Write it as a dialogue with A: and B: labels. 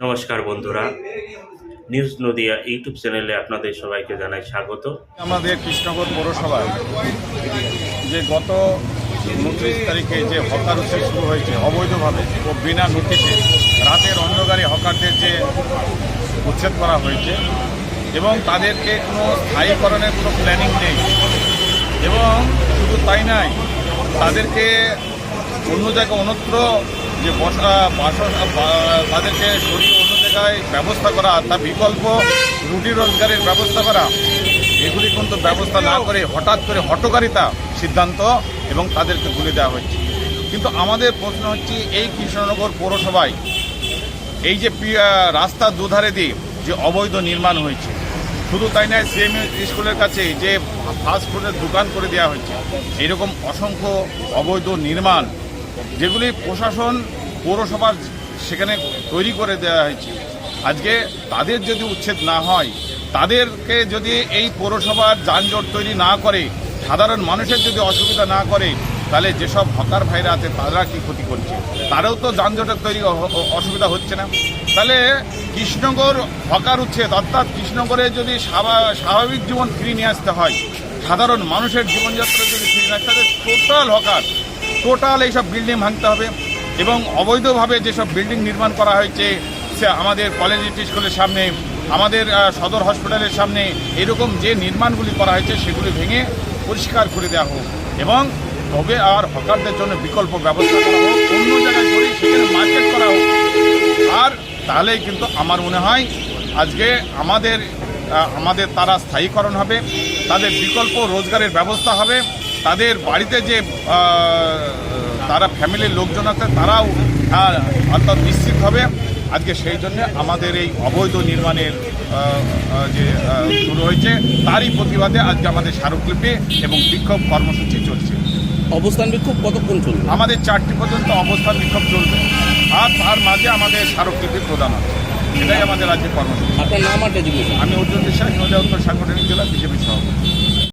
A: নমস্কার বন্ধুরা। News Nadia YouTube চ্যানেলে আপনাদের সবাইকে জানাই স্বাগত।
B: আমাদের কৃষ্ণনগর পৌরসভায় যে গত উনত্রিশ তারিখে যে হকার উৎসব শুরু হয়েছে, অবৈধভাবে ও বিনা নোটিশে রাতের অন্ধকারে হকারদের যে উচ্ছেদ করা হয়েছে এবং তাদেরকে কোনো স্থায়ীকরণের কোনো প্ল্যানিং নেই। এবং শুধু তাই নাই তাদেরকে অন্য জায়গায় অন্যত্র যে বসা বাস বা- তাদেরকে সরিয়ে অন্য জায়গায় ব্যবস্থা করা, তার বিকল্প রুটি রোজগারের ব্যবস্থা করা, এগুলি কিন্তু ব্যবস্থা না করে হঠাৎ করে হটকারিতা সিদ্ধান্ত এবং তাদেরকে তুলে দেওয়া হচ্ছে কিন্তু আমাদের প্রশ্ন হচ্ছে, এই কৃষ্ণনগর পৌরসভায় এই যে রাস্তার দুধারে দিয়ে যে অবৈধ নির্মাণ হয়েছে, শুধু তাই নয় সিএম স্কুলের কাছে যে ফাস্টফুডের দোকান করে দেওয়া হয়েছে, এরকম অসংখ্য অবৈধ নির্মাণ যেগুলি প্রশাসন পৌরসভার সেখানে তৈরি করে দেওয়া হয়েছে। আজকে তাদের যদি উচ্ছেদ না হয়, তাদেরকে যদি এই পৌরসভার যানজট তৈরি না করে, সাধারণ মানুষের যদি অসুবিধা না করে, তাহলে যেসব হকার ভাইরা আছে, তারা কি ক্ষতি করছে? তারাও তো যানজটের তৈরি অসুবিধা হচ্ছে না। তাহলে কৃষ্ণনগর হকার উচ্ছেদ, অর্থাৎ কৃষ্ণনগরে যদি স্বাভা- স্বাভাবিক জীবন ফিরিয়ে নিয়ে আসতে হয়, সাধারণ মানুষের জীবনযাত্রা যদি ফিরিয়ে নিয়ে আসতে টোটাল হকার টোটাল এইসব বিল্ডিং ভাঙতে হবে এবং অবৈধভাবে যেসব বিল্ডিং নির্মাণ করা হয়েছে, সে আমাদের কলেজ স্কুলের সামনে, আমাদের সদর হসপিটালের সামনে এরকম যে নির্মাণগুলি করা হয়েছে সেগুলি ভেঙে পরিষ্কার করে দেওয়া হোক এবং তবে আর হকারদের জন্য বিকল্প ব্যবস্থা করা হোক, অন্য জায়গায় করে সেখানে মার্কেট করা হোক। আর তাহলেই কিন্তু আমার মনে হয় আজকে আমাদের আমাদের তারা স্থায়ীকরণ হবে, তাদের বিকল্প রোজগারের ব্যবস্থা হবে, তাদের বাড়িতে যে তারা ফ্যামিলির লোকজন আছে তারাও অর্থাৎ নিশ্চিত হবে। আজকে সেই জন্য আমাদের এই অবৈধ নির্মাণের যে শুরু হয়েছে তারই প্রতিবাদে আজকে আমাদের স্মারকলিপি এবং বিক্ষোভ কর্মসূচি চলছে।
C: অবস্থান বিক্ষোভ কতক্ষণ চলবে?
B: আমাদের চারটি পর্যন্ত অবস্থান বিক্ষোভ চলবে। আর তার মাঝে আমাদের স্মারকলিপি প্রদান হবে। এটাই আমাদের আজকে কর্মসূচি।
C: আপনার নাম আর
B: আমি অর্জুন বিশ্বাস নদিয়া উত্তর সাংগঠনিক জেলা বিজেপি সভাপতি।